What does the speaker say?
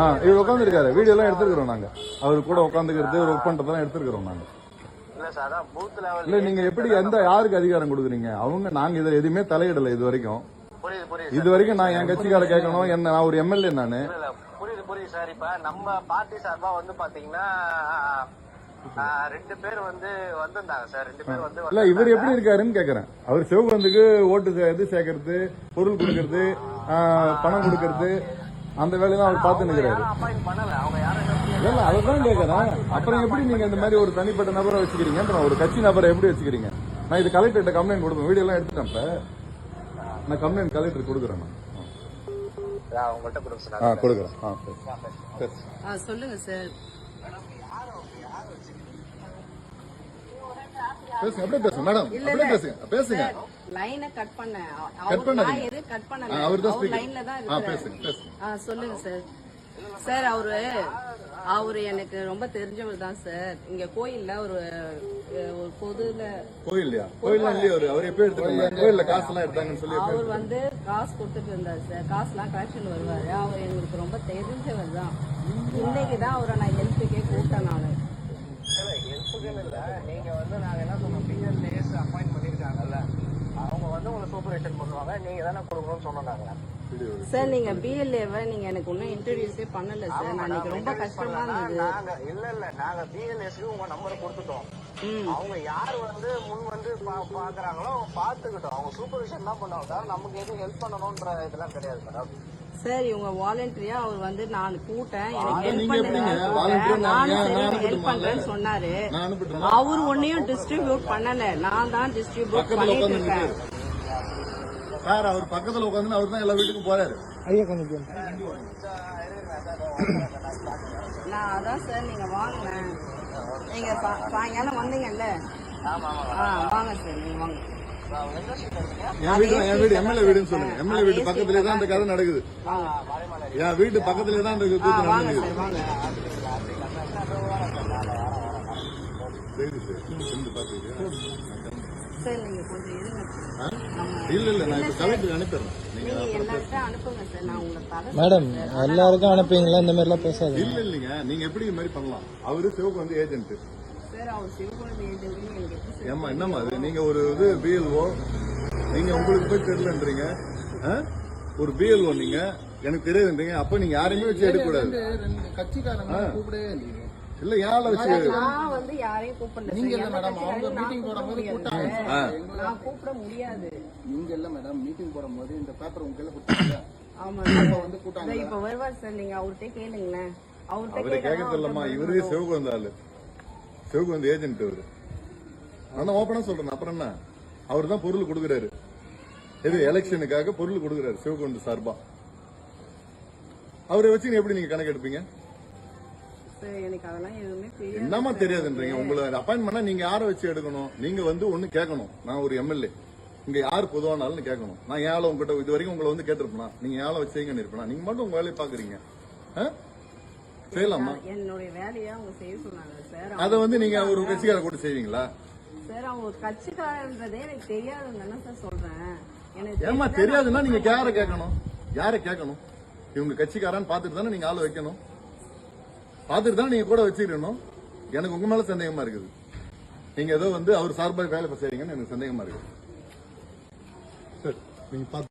ஆ இவர் உட்காந்துருக்காரு வீடியோ எல்லாம் எடுத்துருக்கிறோம் நாங்க. அவர் கூட உட்காந்துக்கிறது ஒர்க் பண்றதெல்லாம் எடுத்துருக்கிறோம் நாங்க. இல்ல நீங்க எப்படி எந்த யாருக்கு அதிகாரம் கொடுக்குறீங்க? அவங்க நாங்க இதை எதுவுமே தலையிடல இது வரைக்கும். இது வரைக்கும் நான் என் கட்சிக்கார கேட்கணும். என்ன நான் ஒரு எம்எல்ஏ நானு. புரியுது புரியுது சார். இப்ப நம்ம பார்ட்டி சார்பா வந்து பாத்தீங்கன்னா ரெண்டு பேர் வந்து வந்திருந்தாங்க சார். ரெண்டு பேர் வந்து இல்ல இவர் எப்படி இருக்காருன்னு கேக்குறேன். அவர் சிவகுந்துக்கு ஓட்டு இது சேர்க்கறது பொருள் கொடுக்கறது பணம் கொடுக்கறது அந்த வேலையெல்லாம் அவர் பார்த்து செய்யல. இல்ல அதான் கேக்குறேன். அப்புறம் எப்படி நீங்க இந்த மாதிரி ஒரு தனிப்பட்ட நபரை வச்சுக்கிறீங்க? ஒரு கட்சி நபரை எப்படி வச்சுக்கிறீங்க? நான் இது கலெக்டர்கிட்ட கம்ப்ளைண்ட் கொடுப்பேன். வீடியோ எல்லாம் எடுத்துட்டேன் இப்ப. நான் கம்ப்ளைண்ட் கலெக்டர் கொடுக்குறேன் நான். கொடுக்குறேன். சொல்லுங்க சார் பேசுங்க அப்படியே பேசுங்க மேடம். அப்படியே பேசுங்க பேசுங்க. லைனை கட் Cut அவர் பண்ணாதீங்க. நான் எதுவும் கட் பண்ணல. அவர் தான். லைன்ல தான் ஆ இருக்கிறாரு. பேசுங்க பேசுங்க. சொல்லுங்க சார் சார் அவரு அவரு எனக்கு ரொம்ப தெரிஞ்சவர் தான் சார் இங்க கோயில்ல ஒரு ஒரு பொதுல கோயில்லையா? இல்லையா அவரு. அவர் எப்போ எடுத்துக்கோங்க கோயில்ல காசு எல்லாம் எடுத்தாங்கன்னு சொல்லி அவர் வந்து காசு கொடுத்துட்டு இருந்தார் சார் காசுலாம் கலெக்ஷன் வருவாரு. அவர் எங்களுக்கு ரொம்ப தெரிஞ்சவர் தான். இன்னைக்கு தான் அவரை நான் ஹெல்ப்புக்கே கூப்பிட்டேன் நான். இல்ல ஹெல்ப்புக்குன்னு இல்ல நீங்க வந்து நாங்க என்ன சொன்னோம் பிஎல்ஏஎஸ் அப்பாயிண்ட் பண்ணிருக்காங்கல்ல அவங்க வந்து உங்களை சூப்பரேஷன் பண்ணுவாங்க நீங்க தானே கொடுக்கணும்னு சொன்னாங்க. சார் நீங்க பிஎல்ஏவை நீங்க எனக்கு இன்னும் இன்ட்ரடியூஸே பண்ணல சார் நான் இன்னைக்கு ரொம்ப கஷ்டமா இருந்தது. நாங்க இல்ல இல்ல நாங்க பிஎல்எஸ்க்கு உங்க நம்பரை கொடுத்துட்டோம். அவங்க யார் வந்து முன் வந்து பாக்குறாங்களோ பாத்துக்கிட்டோம். அவங்க சூப்பர்விஷன் தான் பண்ணுவாங்க. சார் நமக்கு எதுவும் ஹெல்ப் பண்ணணும்ன்ற இதெல்லாம் கிடையாது மேடம் சார் இவங்க வாலண்டரியா அவர் வந்து நான் கூட்டேன் எனக்கு ஹெல்ப்? பண்ணுங்க. volunteer நான் நானும் சரி ஹெல்ப் பண்றேன்னு சொன்னாரு. அவர் ஒன்னையும் டிஸ்ட்ரிபியூட் பண்ணல. நான் தான் டிஸ்ட்ரிபியூட் பண்ணிட்டு இருக்கேன். சார் அவர் பக்கத்துல உட்காந்து அவர் தான் எல்லா வீட்டுக்கும் போறாரு. நான் அதான் சார் நீங்க வாங்க. நீங்க சாயங்காலம் வந்தீங்கல்ல? ஆமா ஆமா. ஆ வாங்க சார் நீங்க வாங்க. என் வீடு என் வீடு எம்எல்ஏ வீடுன்னு சொல்லுங்க. எம்எல்ஏ வீட்டு பக்கத்துலயே தான் இந்த கதை நடக்குது. என் வீட்டு பக்கத்துலயே தான் இந்த ஆ கூத்து வாங்க நடக்குது. சார் சரி இல்ல இல்ல நான் இப்ப கலெக்டர் அனுப்பிடுறேன். மேடம் எல்லாருக்கும் அனுப்புவீங்களா? இந்த மாதிரிலாம் பேசாதீங்க. இல்ல இல்லைங்க. நீங்க எப்படி இது மாதிரி பண்ணலாம்? அவரு சிவக்கு வந்து ஏஜென்ட் ஏமா என்னம்மா அது நீங்க ஒரு இது பிஎல்ஓ நீங்க உங்களுக்கு போய் தெரியலன்றீங்க? ஒரு பிஎல்ஓ நீங்க? எனக்கு தெரியாதுன்றீங்க. அப்ப நீங்க யாரையுமே வச்சு எடுக்க கூடாது கட்சிக்காரங்க கூப்பிடவே இல்லையே இல்ல வச்சு? நான் வந்து யாரையும் கூப்பிடல நீங்க. இல்ல மேடம், அவங்க நான் போடும்போது கூப்பிட. முடியாது. ஆ. நான் கூப்பிட முடியாது. நீங்க இல்ல மேடம் மீட்டிங் போடும்போது இந்த பேப்பர் உங்க கையில கொடுத்தாங்க. ஆமா. அப்ப வந்து கூட்டாங்க இப்ப வருவார் சார் நீங்க அவர்கிட்ட கேளுங்களேன். அவர்கிட்ட அவரை கேட்க கேட்டா தெரியலம்மா இவரே ஆளு சிவக்கு வந்து ஏஜென்ட் அவரு. நான் ஓப்பனா சொல்றேன். அப்புறம் என்ன? அவர் தான் பொருள் கொடுக்குறாரு. எது எலெக்ஷனுக்காக பொருள் கொடுக்குறாரு சிவகுண்டு சார்பா. அவரை வச்சு எப்படி நீங்க கணக்கு எடுப்பீங்க? என்னமா தெரியாதுன்றீங்க? உங்களை அப்பாயின் பண்ணா நீங்க யாரை வச்சு எடுக்கணும்? நீங்க வந்து ஒண்ணு கேட்கணும். நான் ஒரு எம்எல்ஏ இங்க யார் பொதுவானாலும் கேட்கணும். நான் ஏழை உங்ககிட்ட இது வரைக்கும் உங்களை வந்து கேட்டிருப்பேனா? நீங்க ஏழை வச்சீங்கன்னு இருப்பேனா? நீங்க மட்டும் உங்க வேலையை பாக்குறீங்க? செய்யலாமா? என்னுடைய வேலையை அவங்க செய்ய சொன்னாங்க. சார் அதை வந்து நீங்க ஒரு கட்சிக்கார கூட செய்வீங்களா? சார் அவங்க ஒரு கட்சிக்காரன்றதே எனக்கு தெரியாதுன்னு தானே சார் சொல்றேன்? எனக்கு ஏமா தெரியாதுன்னா நீங்க யாரை கேட்கணும்? யாரை கேட்கணும்? இவங்க கட்சிக்காரன் பார்த்துட்டு தானே நீங்க ஆளை வைக்கணும். பார்த்துட்டு தானே நீங்க கூட வச்சுக்கணும் எனக்கு உங்க மேல சந்தேகமா இருக்குது. நீங்க ஏதோ வந்து அவர் சார்பாக வேலை செய்றீங்கன்னு எனக்கு சந்தேகமா இருக்குது. சரி நீங்க